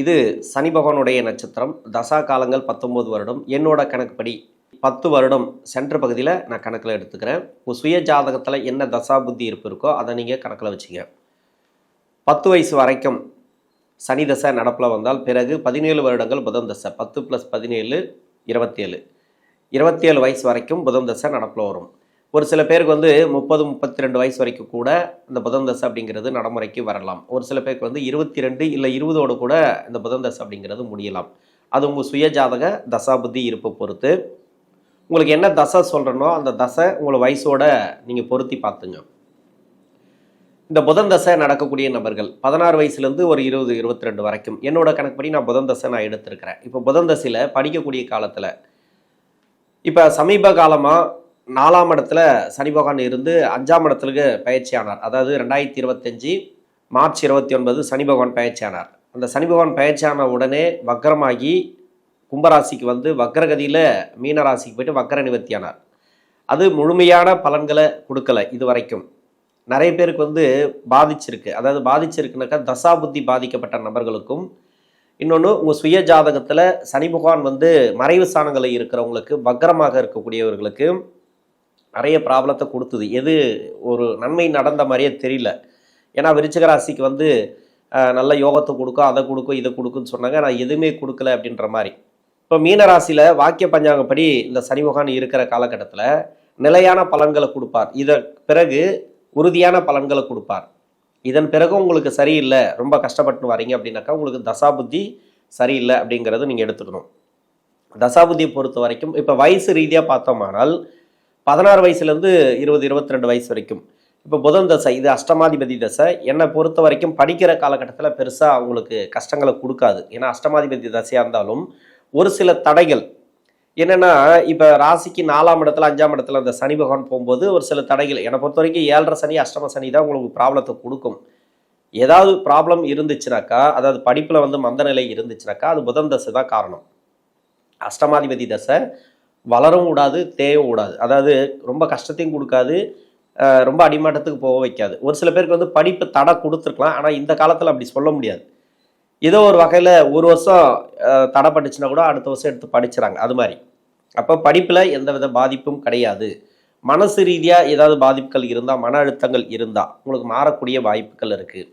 இது சனி பகவானுடைய நட்சத்திரம். தசா காலங்கள் பத்தொம்போது வருடம். என்னோட கணக்குப்படி பத்து வருடம் சென்ற பகுதியில் நான் கணக்கில் எடுத்துக்கிறேன். உங்கள் சுய ஜாதகத்தில் என்ன தசா புத்தி இருப்பு இருக்கோ அதை நீங்கள் கணக்கில் வச்சுங்க. பத்து வயசு வரைக்கும் சனி தசை நடப்பில் வந்தால் பிறகு பதினேழு வருடங்கள் புதன் தசை. பத்து ப்ளஸ் பதினேழு இருபத்தேழு. இருபத்தேழு வயசு வரைக்கும் புதன் தசை நடப்பில் வரும். ஒரு சில பேருக்கு வந்து முப்பது முப்பத்தி ரெண்டு வயசு வரைக்கும் கூட இந்த புதன் தசை அப்படிங்கிறது நடைமுறைக்கு வரலாம். ஒரு சில பேருக்கு வந்து இருபத்தி ரெண்டு இல்லை இருபதோடு கூட இந்த புதன் தசை அப்படிங்கிறது முடியலாம். அது உங்கள் சுயஜாதக தசாபுத்தி இருப்பை பொறுத்து. உங்களுக்கு என்ன தசை சொல்கிறனோ அந்த தசை உங்களை வயசோட நீங்கள் பொருத்தி பார்த்துங்க. இந்த புதன் தசை நடக்கக்கூடிய நபர்கள் பதினாறு வயசுலேருந்து ஒரு இருபது இருபத்தி ரெண்டு வரைக்கும். என்னோட கணக்குப்படி நான் புதன் தசை நான் எடுத்திருக்கிறேன். இப்போ புதன் தசையில் படிக்கக்கூடிய காலத்தில் இப்போ சமீப காலமாக நாலாம் இடத்துல சனி பகவான் இருந்து அஞ்சாம் இடத்துக்கு பயிற்சி ஆனார் அதாவது ரெண்டாயிரத்தி இருபத்தஞ்சி மார்ச் இருபத்தி ஒன்பது சனி பகவான் பயிற்சி ஆனார் அந்த சனி பகவான் பயிற்சி ஆன உடனே வக்கரமாகி கும்பராசிக்கு வந்து வக்கரகதியில் மீனராசிக்கு போயிட்டு வக்கர நிவர்த்தியானார். அது முழுமையான பலன்களை கொடுக்கல இது வரைக்கும் நிறைய பேருக்கு வந்து பாதிச்சிருக்கு. அதாவது பாதிச்சிருக்குனாக்கா தசாபுத்தி பாதிக்கப்பட்ட நபர்களுக்கும் இன்னொன்று உங்கள் சுய ஜாதகத்தில் சனி பகவான் வந்து மறைவு ஸ்தானங்களில் இருக்கிறவங்களுக்கு வக்கரமாக இருக்கக்கூடியவர்களுக்கு நிறைய ப்ராப்ளத்தை கொடுத்தது. எது ஒரு நன்மை நடந்த மாதிரியே தெரியல. ஏன்னா விருச்சிக ராசிக்கு வந்து நல்ல யோகத்தை கொடுக்கும் அதை கொடுக்கும் இதை கொடுக்குன்னு சொன்னாங்க. நான் எதுவுமே கொடுக்கல அப்படின்ற மாதிரி. இப்போ மீன ராசியில் வாக்கிய பஞ்சாங்கப்படி இந்த சனிமுகான் இருக்கிற காலகட்டத்தில் நிலையான பலன்களை கொடுப்பார். இதை பிறகு உறுதியான பலன்களை கொடுப்பார். இதன் பிறகு உங்களுக்கு சரியில்லை ரொம்ப கஷ்டப்பட்டு வரீங்க அப்படின்னாக்கா உங்களுக்கு தசாபுத்தி சரியில்லை அப்படிங்கிறத நீங்கள் எடுத்துக்கணும். தசாபுத்தியை பொறுத்த வரைக்கும் இப்போ வயசு ரீதியாக பார்த்தோமானால் பதினாறு வயசுலேருந்து இருபது இருபத்தி ரெண்டு வயசு வரைக்கும். இப்போ புதன் தசை இது அஷ்டமாதிபதி தசை. என்னை பொறுத்த வரைக்கும் படிக்கிற காலகட்டத்தில் பெருசாக அவங்களுக்கு கஷ்டங்களை கொடுக்காது. ஏன்னா அஷ்டமாதிபதி தசையாக இருந்தாலும் ஒரு சில தடைகள். என்னென்னா இப்போ ராசிக்கு நாலாம் இடத்துல அஞ்சாம் இடத்துல அந்த சனி பகவான் போகும்போது ஒரு சில தடைகள். என்னை பொறுத்த வரைக்கும் ஏழரை சனி அஷ்டம சனி தான் உங்களுக்கு ப்ராப்ளத்தை கொடுக்கும். ஏதாவது ப்ராப்ளம் இருந்துச்சுனாக்கா அதாவது படிப்பில் வந்து மந்த நிலை இருந்துச்சுனாக்கா அது புதன் தசை தான் காரணம். அஷ்டமாதிபதி தசை வளரவும் கூடாது தேயவும் கூடாது அதாவது ரொம்ப கஷ்டத்தையும் கொடுக்காது ரொம்ப அடிமாட்டத்துக்கு போக வைக்காது. ஒரு சில பேருக்கு வந்து படிப்பு தடை கொடுத்துருக்கலாம் ஆனால் இந்த காலத்தில் அப்படி சொல்ல முடியாது. ஏதோ ஒரு வகையில் ஒரு வருஷம் தடை பட்டுச்சுன்னா கூட அடுத்த வருஷம் எடுத்து படிச்சுறாங்க அது மாதிரி. அப்போ படிப்பில் எந்தவித பாதிப்பும் கிடையாது. மனசு ரீதியாக ஏதாவது பாதிப்புகள் இருந்தால் மன அழுத்தங்கள் இருந்தால் உங்களுக்கு மாறக்கூடிய வாய்ப்புகள் இருக்குது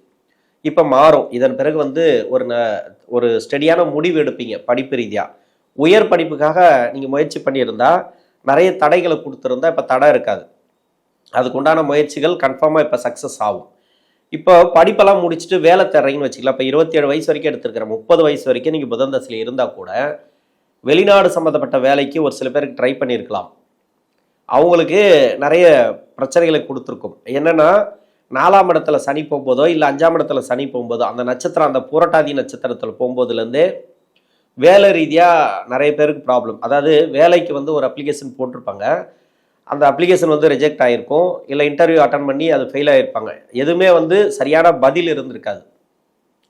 இப்போ மாறும். இதன் பிறகு வந்து ஒரு ந- ஒரு ஸ்டெடியான முடிவு எடுப்பீங்க படிப்பு ரீதியாக உயர் படிப்புக்காக நீங்கள் முயற்சி பண்ணியிருந்தா நிறைய தடைகளை கொடுத்துருந்தா இப்போ தடை இருக்காது. அதுக்கு உண்டான முயற்சிகள் கன்ஃபார்மாக இப்போ சக்ஸஸ் ஆகும். இப்போ படிப்பெல்லாம் முடிச்சுட்டு வேலை தர்றீங்கன்னு வச்சுக்கலாம் இப்போ இருபத்தேழு வயசு வரைக்கும் எடுத்துருக்கிற முப்பது வயசு வரைக்கும் நீங்கள் புதன் தசையில் இருந்தால் கூட வெளிநாடு சம்மந்தப்பட்ட வேலைக்கு ஒரு சில பேருக்கு ட்ரை பண்ணியிருக்கலாம். அவங்களுக்கு நிறைய பிரச்சனைகளை கொடுத்துருக்கும். என்னென்னா நாலாம் இடத்துல சனி போகும்போதோ இல்லை அஞ்சாம் இடத்துல சனி போகும்போதோ அந்த நட்சத்திரம் அந்த புரட்டாதி நட்சத்திரத்தில் போகும்போதுலேருந்தே வேலை ரீதியாக நிறைய பேருக்கு ப்ராப்ளம் அதாவது வேலைக்கு வந்து ஒரு அப்ளிகேஷன் போட்டிருப்பாங்க. அந்த அப்ளிகேஷன் வந்து ரிஜெக்ட் ஆகிருக்கும் இல்லை இன்டர்வியூ அட்டன் பண்ணி அது ஃபெயில் ஆகிருப்பாங்க எதுவுமே வந்து சரியான பதில் இருந்திருக்காது.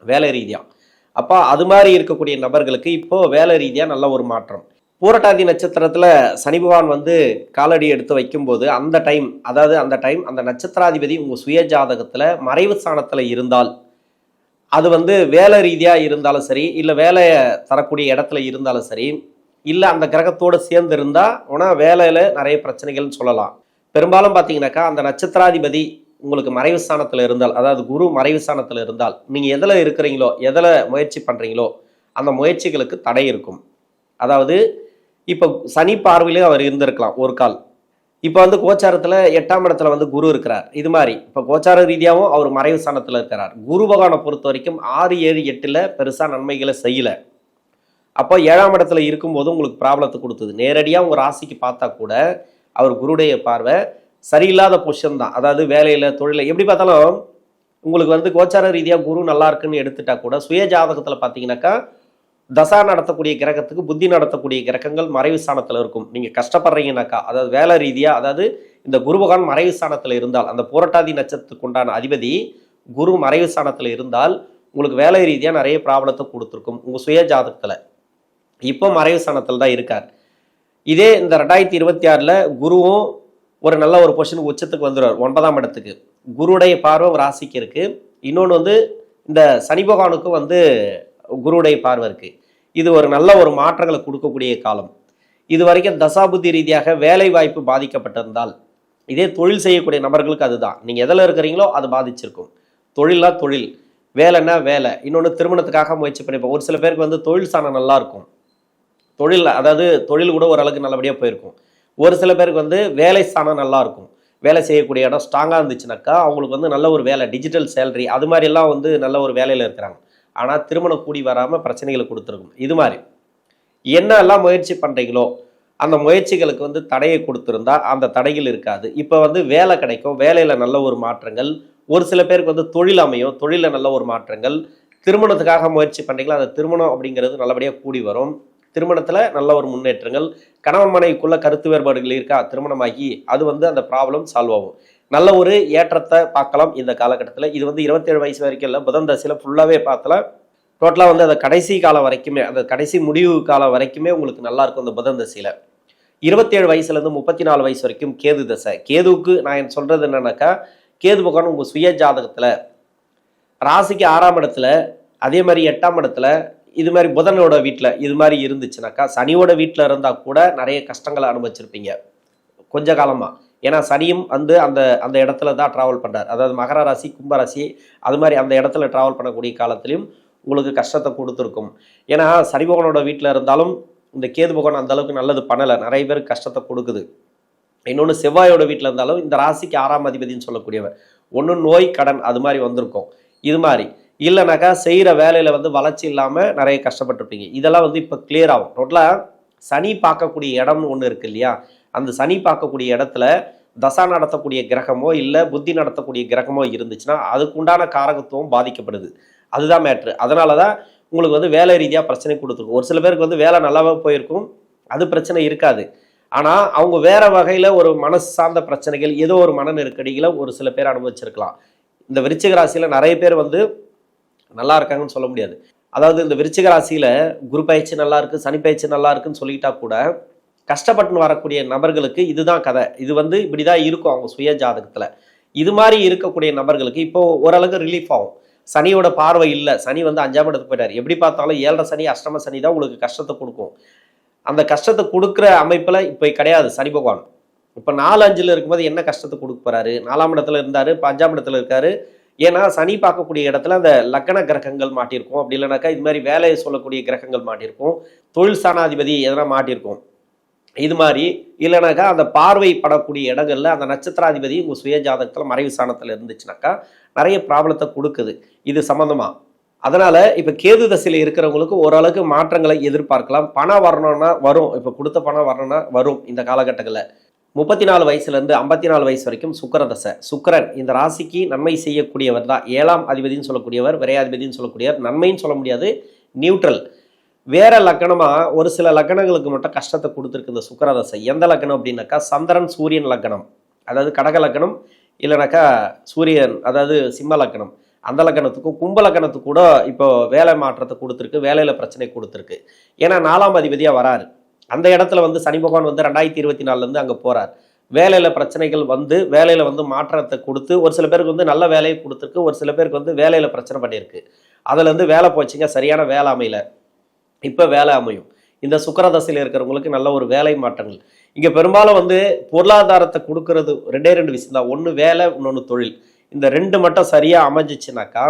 வேலை ரீதியாக அப்போ அது மாதிரி இருக்கக்கூடிய நபர்களுக்கு இப்போது வேலை ரீதியாக நல்ல ஒரு மாற்றம். பூரட்டாதி நட்சத்திரத்தில் சனி பகவான் வந்து காலடி எடுத்து வைக்கும்போது அந்த டைம் அதாவது அந்த டைம் அந்த நட்சத்திராதிபதி உங்கள் சுய ஜாதகத்தில் மறைவு ஸ்தானத்தில் இருந்தால் அது வந்து வேலை ரீதியாக இருந்தாலும் சரி இல்லை வேலையை தரக்கூடிய இடத்துல இருந்தாலும் சரி இல்லை அந்த கிரகத்தோடு சேர்ந்து இருந்தால் ஆனால் வேலையில் நிறைய பிரச்சனைகள்னு சொல்லலாம். பெரும்பாலும் பார்த்தீங்கன்னாக்கா அந்த நட்சத்திராதிபதி உங்களுக்கு மறைவு ஸ்தானத்தில் இருந்தால் அதாவது குரு மறைவு ஸ்தானத்தில் இருந்தால் நீங்கள் எதில் இருக்கிறீங்களோ எதில் முயற்சி பண்ணுறீங்களோ அந்த முயற்சிகளுக்கு தடை இருக்கும். அதாவது இப்போ சனி பார்வையிலே அவர் இருந்திருக்கலாம் ஒரு கால். இப்போ வந்து கோச்சாரத்தில் எட்டாம் இடத்துல வந்து குரு இருக்கிறார். இது மாதிரி. இப்போ கோச்சார ரீதியாகவும் அவர் மறைவு ஸ்தானத்தில் இருக்கிறார். குரு பகவானை பொறுத்த வரைக்கும் ஆறு ஏழு எட்டில் பெருசாக நன்மைகளை செய்யலை. அப்போ ஏழாம் இடத்துல இருக்கும்போது உங்களுக்கு ப்ராப்ளத்தை கொடுத்தது. நேரடியாக உங்கள் ராசிக்கு பார்த்தா கூட அவர் குருடைய பார்வை சரியில்லாத பொசிஷன் தான். அதாவது வேலையில் தொழிலில் எப்படி பார்த்தாலும் உங்களுக்கு வந்து கோச்சார ரீதியாக குரு நல்லா இருக்குன்னு எடுத்துட்டா கூட சுய ஜாதகத்தில் பார்த்தீங்கன்னாக்கா தசா நடத்தக்கூடிய கிரகத்துக்கு புத்தி நடத்தக்கூடிய கிரகங்கள் மறைவு ஸ்தானத்தில் இருக்கும். நீங்கள் கஷ்டப்படுறீங்கனாக்கா அதாவது வேலை ரீதியாக அதாவது இந்த குருபகான் மறைவு ஸ்தானத்தில் இருந்தால் அந்த போராட்டாதி நட்சத்திரத்துக்கு உண்டான அதிபதி குரு மறைவு ஸ்தானத்தில் இருந்தால் உங்களுக்கு வேலை ரீதியாக நிறைய ப்ராப்ளத்தை கொடுத்துருக்கும் உங்கள் சுய ஜாதகத்தில். இப்போ மறைவு ஸ்தானத்தில் தான் இருக்கார். இதே இந்த ரெண்டாயிரத்தி இருபத்தி ஆறில் குருவும் ஒரு நல்ல ஒரு பொசிஷன் உச்சத்துக்கு வந்துடுவார் ஒன்பதாம் இடத்துக்கு. குருடைய பார்வை ஒரு ராசிக்கு இருக்குது இன்னொன்று வந்து இந்த சனி பகவானுக்கும் வந்து குருடைய பார்வை இருக்குது இது ஒரு நல்ல ஒரு மாற்றங்களை கொடுக்கக்கூடிய காலம். இது வரைக்கும் தசாபுத்தி ரீதியாக வேலை வாய்ப்பு பாதிக்கப்பட்டிருந்தால் இதே தொழில் செய்யக்கூடிய நபர்களுக்கு அதுதான். நீங்கள் எதில் இருக்கிறீங்களோ அது பாதிச்சிருக்கும். தொழிலாக தொழில் வேலைன்னா வேலை. இன்னொன்று திருமணத்துக்காக முயற்சி பண்ணிப்போம் ஒரு சில பேருக்கு வந்து தொழில் சாணம் நல்லாயிருக்கும் தொழில் அதாவது தொழில் கூட ஓரளவுக்கு நல்லபடியாக போயிருக்கும். ஒரு சில பேருக்கு வந்து வேலை ஸ்தானம் நல்லாயிருக்கும் வேலை செய்யக்கூடிய இடம் ஸ்ட்ராங்காக இருந்துச்சுனாக்கா அவங்களுக்கு வந்து நல்ல ஒரு வேலை டிஜிட்டல் சேலரி அது மாதிரிலாம் வந்து நல்ல ஒரு வேலையில் இருக்கிறாங்க. ஆனால் திருமணம் கூடி வராமல் பிரச்சனைகளை கொடுத்துருக்கும். இது மாதிரி. என்னெல்லாம் முயற்சி பண்ணுறீங்களோ அந்த முயற்சிகளுக்கு வந்து தடையை கொடுத்துருந்தா அந்த தடைகள் இருக்காது. இப்போ வந்து வேலை கிடைக்கும். வேலையில் நல்ல ஒரு மாற்றங்கள். ஒரு சில பேருக்கு வந்து தொழில் அமையும். தொழிலில் நல்ல ஒரு மாற்றங்கள். திருமணத்துக்காக முயற்சி பண்ணுறீங்களா அந்த திருமணம் அப்படிங்கிறது நல்லபடியாக கூடி வரும். திருமணத்தில் நல்ல ஒரு முன்னேற்றங்கள். கணவன் மனைவிக்குள்ள கருத்து வேறுபாடுகள் இருக்கா? திருமணமாகி அது வந்து அந்த ப்ராப்ளம் சால்வ் ஆகும். நல்ல ஒரு ஏற்றத்தை பார்க்கலாம் இந்த காலகட்டத்தில். இது வந்து இருபத்தேழு வயசு வரைக்கும் இல்லை புதன் தசையில் ஃபுல்லாகவே பார்த்தல. டோட்டலாக வந்து அந்த கடைசி காலம் வரைக்குமே அந்த கடைசி முடிவு காலம் வரைக்குமே உங்களுக்கு நல்லா இருக்கும் அந்த புதன் தசையில். இருபத்தேழு வயசுலேருந்து முப்பத்தி நாலு வயசு வரைக்கும் கேது தசை. கேதுவுக்கு நான் சொல்கிறது என்னென்னாக்கா கேது பகவான் உங்கள் சுய ஜாதகத்தில் ராசிக்கு ஆறாம் இடத்துல அதே மாதிரி எட்டாம் இடத்துல இது மாதிரி புதனோட வீட்டில் இது மாதிரி இருந்துச்சுனாக்கா சனியோட வீட்டில் இருந்தால் கூட நிறைய கஷ்டங்களை அனுபவிச்சிருப்பீங்க. கொஞ்ச காலமாக ஏன்னா சனியும் வந்து அந்த அந்த இடத்துல தான் ட்ராவல் பண்ணுறார் அதாவது மகர ராசி கும்பராசி அது மாதிரி அந்த இடத்துல ட்ராவல் பண்ணக்கூடிய காலத்திலையும் உங்களுக்கு கஷ்டத்தை கொடுத்துருக்கும். ஏன்னா சனிபகவனோட வீட்டில் இருந்தாலும் இந்த கேது பகவான் அந்த அளவுக்கு நல்லது பண்ணலை. நிறைய பேருக்கு கஷ்டத்தை கொடுக்குது. இன்னொன்று செவ்வாயோட வீட்டில் இருந்தாலும் இந்த ராசிக்கு ஆறாம் அதிபதினு சொல்லக்கூடியவர். ஒன்று நோய் கடன் அது மாதிரி வந்திருக்கும். இது மாதிரி. இல்லைனாக்கா செய்கிற வேலையில் வந்து வளர்ச்சி இல்லாமல் நிறைய கஷ்டப்பட்டிருப்பீங்க. இதெல்லாம் வந்து இப்போ கிளியர் ஆகும். டோட்டலாக சனி பார்க்கக்கூடிய இடம்னு ஒன்று இருக்கு இல்லையா? அந்த சனி பார்க்கக்கூடிய இடத்துல தசா நடத்தக்கூடிய கிரகமோ இல்லை புத்தி நடத்தக்கூடிய கிரகமோ இருந்துச்சுன்னா அதுக்கு உண்டான காரகத்துவம் பாதிக்கப்படுது. அதுதான் மேட்ரு அதனால தான் உங்களுக்கு வந்து வேலை ரீதியாக பிரச்சனை கொடுத்துருக்கும். ஒரு சில பேருக்கு வந்து வேலை நல்லாவே போயிருக்கும். அது பிரச்சனை இருக்காது. ஆனால் அவங்க வேற வகையில் ஒரு மனசு சார்ந்த பிரச்சனைகள் ஏதோ ஒரு மன நெருக்கடிகளை ஒரு சில பேர் அனுபவிச்சிருக்கலாம். இந்த விருச்சிக ராசியில் நிறைய பேர் வந்து நல்லா இருக்காங்கன்னு சொல்ல முடியாது. அதாவது இந்த விருச்சிக ராசியில் குரு பயிற்சி நல்லா இருக்கு சனி பயிற்சி நல்லா இருக்குன்னு சொல்லிட்டா கூட கஷ்டப்பட்டுன்னு வரக்கூடிய நபர்களுக்கு இதுதான் கதை. இது வந்து இப்படிதான் இருக்கும் அவங்க சுய ஜாதகத்துல. இது மாதிரி இருக்கக்கூடிய நபர்களுக்கு இப்போ ஓரளவுக்கு ரிலீஃப் ஆகும். சனியோட பார்வை இல்லை. சனி வந்து அஞ்சாம் இடத்துக்கு போயிட்டார். எப்படி பார்த்தாலும் ஏழரை சனி அஷ்டம சனி தான் உங்களுக்கு கஷ்டத்தை கொடுக்கும். அந்த கஷ்டத்தை கொடுக்குற அமைப்பில் இப்போ கிடையாது சனி பகவான். இப்போ நாலு அஞ்சில் இருக்கும்போது என்ன கஷ்டத்தை கொடுக்க போறாரு? நாலாம் இடத்துல இருந்தார் இப்போ அஞ்சாம் இடத்துல இருக்காரு. ஏன்னா சனி பார்க்கக்கூடிய இடத்துல அந்த லக்கண கிரகங்கள் மாட்டியிருக்கும். அப்படி இல்லைனாக்கா இது மாதிரி வேலையை சொல்லக்கூடிய கிரகங்கள் மாட்டியிருக்கும். தொழில் சாணாதிபதி எதனா மாட்டியிருக்கும். இது மாதிரி இல்லைனாக்கா அந்த பார்வை படக்கூடிய இடங்களில் அந்த நட்சத்திராதிபதி உங்கள் சுய ஜாதகத்தில் மறைவு சாணத்தில் இருந்துச்சுனாக்கா நிறைய ப்ராப்ளத்தை கொடுக்குது. இது சம்மந்தமாக அதனால் இப்போ கேது தசையில் இருக்கிறவங்களுக்கு ஓரளவுக்கு மாற்றங்களை எதிர்பார்க்கலாம். பணம் வரணும்னா வரும். இப்போ கொடுத்த பணம் வரணும்னா வரும் இந்த காலகட்டங்களில். முப்பத்தி நாலு வயசுலேருந்து ஐம்பத்தி நாலு வயசு வரைக்கும் சுக்கர தசை. சுக்கரன் இந்த ராசிக்கு நன்மை செய்யக்கூடியவர் தான். ஏழாம் அதிபதினு சொல்லக்கூடியவர் விரையாதிபதினு சொல்லக்கூடியவர். நன்மைன்னு சொல்ல முடியாது. நியூட்ரல். வேற லக்கணமா ஒரு சில லக்கணங்களுக்கு மட்டும் கஷ்டத்தை கொடுத்துருக்கு இந்த சுக்கரதசை. எந்த லக்கணம் அப்படின்னாக்கா சந்திரன் சூரியன் லக்கணம். அதாவது கடக லக்கணம் இல்லைனாக்கா சூரியன் அதாவது சிம்ம லக்கணம். அந்த லக்கணத்துக்கும் கும்ப லக்கணத்துக்கு கூட இப்போ வேலை மாற்றத்தை கொடுத்துருக்கு வேலையில் பிரச்சனை கொடுத்துருக்கு. ஏன்னா நாலாம் அதிபதியாக வராரு. அந்த இடத்துல வந்து சனி பகவான் வந்து ரெண்டாயிரத்தி இருபத்தி நாலுலேருந்து அங்கே போகிறார் வேலையில் பிரச்சனைகள் வந்து வேலையில் வந்து மாற்றத்தை கொடுத்து ஒரு சில பேருக்கு வந்து நல்ல வேலையை கொடுத்துருக்கு ஒரு சில பேருக்கு வந்து வேலையில் பிரச்சனை பண்ணியிருக்கு. அதுலேருந்து வேலை போச்சுங்க சரியான வேலை அமையல. இப்போ வேலை அமையும். இந்த சுக்கரதசையில் இருக்கிறவங்களுக்கு நல்ல ஒரு வேலை மாற்றங்கள். இங்கே பெரும்பாலும் வந்து பொருளாதாரத்தை கொடுக்கறது ரெண்டே ரெண்டு விஷயம் தான். ஒன்று வேலை இன்னொன்று தொழில். இந்த ரெண்டு மட்டும் சரியாக அமைஞ்சிச்சுனாக்கா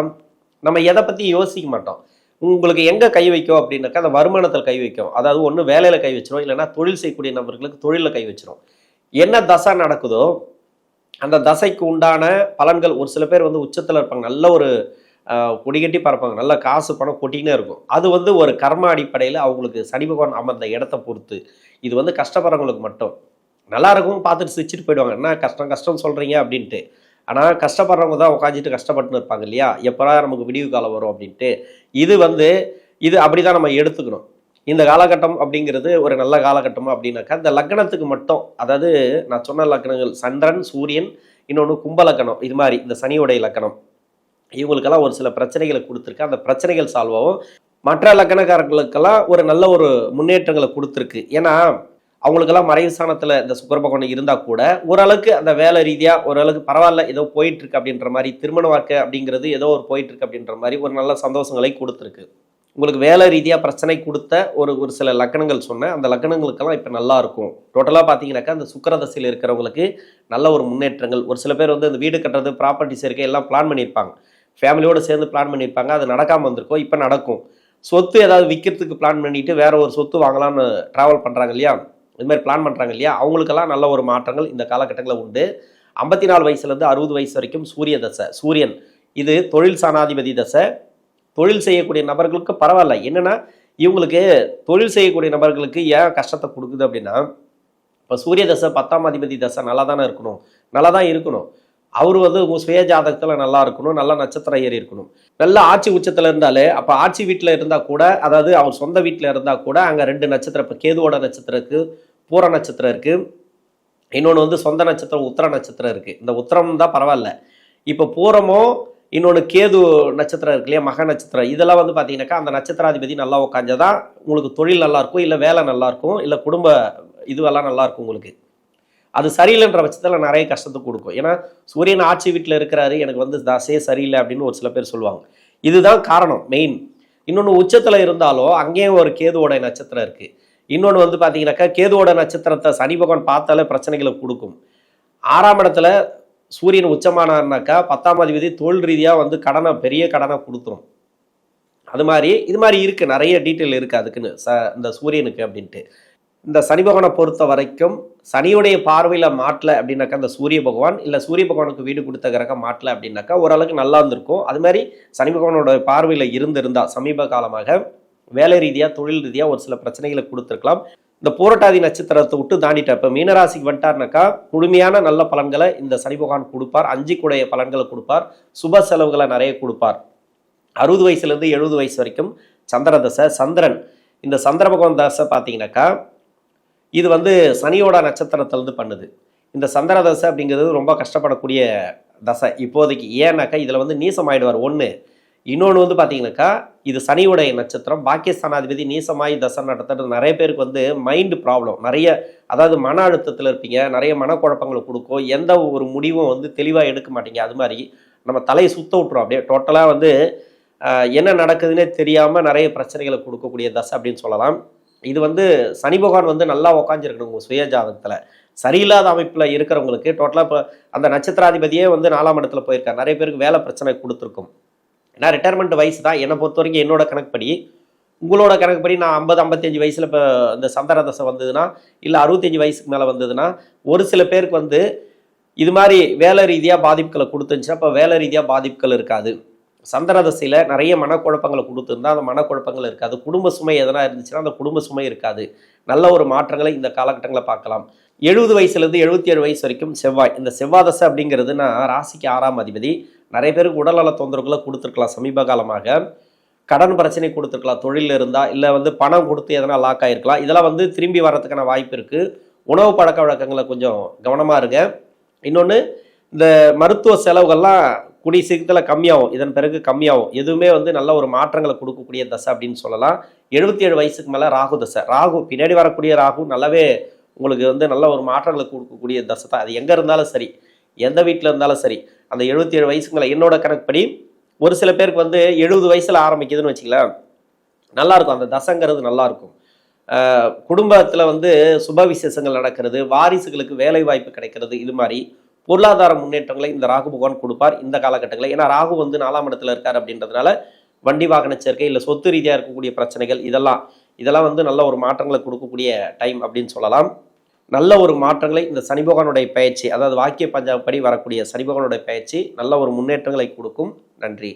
நம்ம எதை பற்றி யோசிக்க மாட்டோம். உங்களுக்கு எங்கே கை வைக்கும் அப்படின்னாக்கா அந்த வருமானத்தில் கை வைக்கும். அதாவது ஒன்று வேலையில் கை வச்சிரும் இல்லைன்னா தொழில் செய்யக்கூடிய நபர்களுக்கு தொழிலில் கை வச்சிரும். என்ன தசை நடக்குதோ அந்த தசைக்கு உண்டான பலன்கள் ஒரு சில பேர் வந்து உச்சத்தில் இருப்பாங்க. நல்ல ஒரு கொடிகட்டி பறப்பாங்க. நல்ல காசு பணம் கொட்டினே இருக்கும். அது வந்து ஒரு கர்ம அடிப்படையில் அவங்களுக்கு சனி பகவான் அமர்ந்த இடத்த பொறுத்து. இது வந்து கஷ்டப்படுறவங்களுக்கு மட்டும். நல்லா இருக்கும் பார்த்துட்டு சிரிச்சிட்டு போயிடுவாங்க. என்ன கஷ்டம் கஷ்டம் சொல்கிறீங்க அப்படின்ட்டு. ஆனால் கஷ்டப்படுறவங்க தான் உட்காந்துட்டு கஷ்டப்பட்டுன்னு இருப்பாங்க இல்லையா? எப்படா நமக்கு விடிவு காலம் வரும் அப்படின்ட்டு. இது வந்து இது அப்படி தான் நம்ம எடுத்துக்கணும். இந்த காலகட்டம் அப்படிங்கிறது ஒரு நல்ல காலகட்டம் அப்படின்னாக்கா இந்த லக்னத்துக்கு மட்டும் அதாவது நான் சொன்ன லக்னங்கள் சந்திரன் சூரியன் இன்னொன்று கும்ப லக்கணம் இது மாதிரி இந்த சனியோடைய லக்கணம் இவங்களுக்கெல்லாம் ஒரு சில பிரச்சனைகளை கொடுத்துருக்கு. அந்த பிரச்சனைகள் சால்வ் ஆகும் மற்ற லக்கணக்காரர்களுக்கெல்லாம் ஒரு நல்ல ஒரு முன்னேற்றங்களை கொடுத்துருக்கு. ஏன்னா அவங்களுக்கெல்லாம் மறைவு சாணத்தில் இந்த சுக்கர பகவான் இருந்தால் கூட ஓரளவுக்கு அந்த வேலை ரீதியாக ஓரளவுக்கு பரவாயில்ல ஏதோ போயிட்டுருக்கு அப்படின்ற மாதிரி திருமண வாழ்க்கை அப்படிங்கிறது ஏதோ ஒரு போயிட்டுருக்கு அப்படின்ற மாதிரி ஒரு நல்ல சந்தோஷங்களை கொடுத்துருக்கு. உங்களுக்கு வேலை ரீதியாக பிரச்சனை கொடுத்த ஒரு ஒரு சில லக்கணங்கள் சொன்னேன் அந்த லக்கணங்களுக்கெல்லாம் இப்போ நல்லா இருக்கும். டோட்டலாக பார்த்தீங்கன்னாக்கா அந்த சுக்கரதசையில் இருக்கிறவங்களுக்கு நல்ல ஒரு முன்னேற்றங்கள் ஒரு சில பேர் வந்து இந்த வீடு கட்டுறது ப்ராப்பர்ட்டிஸ் இருக்க எல்லாம் பிளான் பண்ணியிருப்பாங்க. ஃபேமிலியோடு சேர்ந்து பிளான் பண்ணியிருப்பாங்க. அது நடக்காமல் வந்திருக்கோம். இப்போ நடக்கும். சொத்து ஏதாவது விற்கிறதுக்கு பிளான் பண்ணிட்டு வேற ஒரு சொத்து வாங்கலாம்னு ட்ராவல் பண்ணுறாங்க இல்லையா? இது மாதிரி பிளான் பண்ணுறாங்க இல்லையா? அவங்களுக்கெல்லாம் நல்ல ஒரு மாற்றங்கள் இந்த காலகட்டங்களில் உண்டு. ஐம்பத்தி நாலு வயசுலேருந்து அறுபது வயசு வரைக்கும் சூரிய தசை சூரியன். இது தொழில் சாணாதிபதி தசை. தொழில் செய்யக்கூடிய நபர்களுக்கு பரவாயில்ல. என்னென்னா இவங்களுக்கு தொழில் செய்யக்கூடிய நபர்களுக்கு ஏன் கஷ்டத்தை கொடுக்குது அப்படின்னா இப்போ சூரிய தசை பத்தாம் அதிபதி தசை நல்லா தானே இருக்கணும். நல்லா தான் இருக்கணும். அவர் வந்து உங்கள் சுய ஜாதகத்தில் நல்லா இருக்கணும் நல்ல நட்சத்திரம் ஏறி இருக்கணும். நல்ல ஆட்சி உச்சத்தில் இருந்தாலே அப்போ ஆட்சி வீட்டில் இருந்தால் கூட அதாவது அவர் சொந்த வீட்டில் இருந்தால் கூட அங்கே ரெண்டு நட்சத்திரம் இப்போ கேதுவோட நட்சத்திரம் இருக்குது பூர நட்சத்திரம் இருக்குது இன்னொன்று வந்து சொந்த நட்சத்திரம் உத்தர நட்சத்திரம் இருக்குது இந்த உத்தரம் தான் பரவாயில்ல. இப்போ பூரமோ இன்னொன்று கேது நட்சத்திரம் இருக்கு இல்லையா மக நட்சத்திரம். இதெல்லாம் வந்து பார்த்தீங்கன்னாக்கா அந்த நட்சத்திராதிபதி நல்லா உட்காந்ததான் உங்களுக்கு தொழில் நல்லாயிருக்கும் இல்லை வேலை நல்லாயிருக்கும் இல்லை குடும்ப இதுவெல்லாம் நல்லாயிருக்கும் உங்களுக்கு. அது சரியில்லைன்ற பட்சத்தில் நிறைய கஷ்டத்தை கொடுக்கும். ஏன்னா சூரியன் ஆட்சி வீட்டில் இருக்கிறாரு எனக்கு வந்து தசையே சரியில்லை அப்படின்னு ஒரு சில பேர் சொல்லுவாங்க. இதுதான் காரணம் மெயின் இன்னொன்று உச்சத்தில் இருந்தாலும் அங்கேயும் ஒரு கேதுவோட நட்சத்திரம் இருக்குது இன்னொன்று வந்து பார்த்தீங்கன்னாக்கா கேதுவோட நட்சத்திரத்தை சனி பகவான் பார்த்தாலே பிரச்சனைகளை கொடுக்கும். ஆறாம் இடத்துல சூரியன் உச்சமானார்னாக்கா பத்தாம் அதிபதி தொழில் ரீதியாக வந்து கடனை பெரிய கடனை கொடுத்துரும். அது மாதிரி இது மாதிரி இருக்குது நிறைய டீட்டெயில் இருக்குது அதுக்குன்னு ச இந்த சூரியனுக்கு அப்படின்ட்டு. இந்த சனி பகவானை பொறுத்த வரைக்கும் சனியுடைய பார்வையில் மாட்டல அப்படின்னாக்கா இந்த சூரிய பகவான் இல்லை சூரிய பகவானுக்கு வீடு கொடுத்த கிரகம் மாட்டல அப்படின்னாக்கா ஓரளவுக்கு நல்லா இருந்திருக்கும். அது மாதிரி சனி பகவானோட பார்வையில் இருந்திருந்தா சமீப காலமாக வேலை ரீதியாக தொழில் ரீதியாக ஒரு சில பிரச்சனைகளை கொடுத்துருக்கலாம். இந்த போராட்டாதி நட்சத்திரத்தை விட்டு தாண்டிட்டு இப்போ மீனராசிக்கு வந்துட்டார்னாக்கா முழுமையான நல்ல பலன்களை இந்த சனி பகவான் கொடுப்பார். அஞ்சு கூடைய பலன்களை கொடுப்பார். சுப செலவுகளை நிறைய கொடுப்பார். அறுபது வயசுலேருந்து எழுபது வயசு வரைக்கும் சந்திர தசை சந்திரன். இந்த சந்திர பகவான் தசை பார்த்தீங்கன்னாக்கா இது வந்து சனியோட நட்சத்திரத்திலேருந்து பண்ணுது. இந்த சந்திர தசை அப்படிங்கிறது ரொம்ப கஷ்டப்படக்கூடிய தசை. இப்போதைக்கு ஏன்னாக்கா இதில் வந்து நீசமாயிடுவார். ஒன்று இன்னொன்று வந்து பார்த்தீங்கன்னாக்கா இது சனியுடைய நட்சத்திரம். பாக்கியஸ்தானாதிபதி நீசமாய் தசை நடத்துறது நிறைய பேருக்கு வந்து மைண்டு ப்ராப்ளம் நிறைய அதாவது மன அழுத்தத்தில் இருப்பீங்க. நிறைய மனக்குழப்பங்களை கொடுக்கும். எந்த ஒரு முடிவும் வந்து தெளிவாக எடுக்க மாட்டீங்க. அது மாதிரி நம்ம தலையை சுத்த விட்டுரும். அப்படியே டோட்டலாக வந்து என்ன நடக்குதுன்னே தெரியாமல் நிறைய பிரச்சனைகளை கொடுக்கக்கூடிய தசை அப்படின்னு சொல்லலாம். இது வந்து சனி பகவான் வந்து நல்லா உக்காந்துருக்கணும் உங்கள் சுய ஜாதகத்தில். சரியில்லாத அமைப்பில் இருக்கிறவங்களுக்கு டோட்டலாக இப்போ அந்த நட்சத்திராதிபதியே வந்து நாலாம் இடத்துல போயிருக்கார். நிறைய பேருக்கு வேலை பிரச்சனை கொடுத்துருக்கும். ஏன்னா ரிட்டையர்மெண்ட் வயசு தான். என்னை பொறுத்த வரைக்கும் என்னோட கணக்குப்படி உங்களோட கணக்குப்படி நான் ஐம்பது ஐம்பத்தஞ்சு வயசில் இப்போ இந்த சந்திர தசை வந்ததுன்னா இல்லை அறுபத்தஞ்சு வயசுக்கு மேலே வந்ததுன்னா ஒரு சில பேருக்கு வந்து இது மாதிரி வேலை ரீதியாக பாதிப்புகளை கொடுத்துருந்துச்சுன்னா அப்போ வேலை ரீதியாக பாதிப்புகள் இருக்காது. சந்திரதசையில் நிறைய மனக்குழப்பங்களை கொடுத்துருந்தா அந்த மனக்குழப்பங்கள் இருக்காது. குடும்ப சுமை எதனா இருந்துச்சுன்னா அந்த குடும்ப சுமை இருக்காது. நல்ல ஒரு மாற்றங்களை இந்த காலகட்டங்களை பார்க்கலாம். எழுபது வயசுலேருந்து எழுபத்தி ஏழு வயசு வரைக்கும் செவ்வாய். இந்த செவ்வாதசை அப்படிங்கிறதுனா ராசிக்கு ஆறாம் அதிபதி. நிறைய பேருக்கு உடல்நல தொந்தரவுகளை கொடுத்துருக்கலாம் சமீப காலமாக. கடன் பிரச்சனை கொடுத்துருக்கலாம். தொழிலில் இருந்தால் இல்லை வந்து பணம் கொடுத்து எதனா லாக் ஆகிருக்கலாம் இதெல்லாம் வந்து திரும்பி வர்றதுக்கான வாய்ப்பு இருக்குது உணவு பழக்க வழக்கங்களை கொஞ்சம் கவனமாக இருங்க. இன்னொன்று இந்த மருத்துவ செலவுகள்லாம் கூடிய சீக்கிரத்தில் கம்மியாகும். இதன் பிறகு கம்மியாகும். எதுவுமே வந்து நல்ல ஒரு மாற்றங்களை கொடுக்கக்கூடிய தசை அப்படின்னு சொல்லலாம். எழுபத்தி ஏழு வயசுக்கு மேலே ராகு தசை. ராகு பின்னாடி வரக்கூடிய ராகு நல்லாவே உங்களுக்கு வந்து நல்ல ஒரு மாற்றங்களை கொடுக்கக்கூடிய தசை தான். அது எங்கே இருந்தாலும் சரி எந்த வீட்டில் இருந்தாலும் சரி அந்த எழுபத்தி ஏழு வயசுக்கு மேலே என்னோட கணக்குப்படி ஒரு சில பேருக்கு வந்து எழுபது வயசில் ஆரம்பிக்குதுன்னு வச்சுக்கலாம் நல்லாயிருக்கும் அந்த தசைங்கிறது நல்லாயிருக்கும் குடும்பத்தில் வந்து சுப விசேஷங்கள் நடக்கிறது வாரிசுகளுக்கு வேலை வாய்ப்பு கிடைக்கிறது இது மாதிரி. பொருளாதார முன்னேற்றங்களை இந்த ராகு பகவான் கொடுப்பார் இந்த காலகட்டங்களில். ஏன்னா ராகு வந்து நாலாம் இடத்துல இருக்கார் அப்படின்றதுனால வண்டி வாகன சேர்க்கை இல்லை சொத்து ரீதியாக இருக்கக்கூடிய பிரச்சனைகள் இதெல்லாம் இதெல்லாம் வந்து நல்ல ஒரு மாற்றங்களை கொடுக்கக்கூடிய டைம் அப்படின்னு சொல்லலாம். நல்ல ஒரு மாற்றங்களை இந்த சனி பகவானுடைய பயிற்சி அதாவது வாக்கிய பஞ்சாப் படி வரக்கூடிய சனி பகவானுடைய பயிற்சி நல்ல ஒரு முன்னேற்றங்களை கொடுக்கும். நன்றி.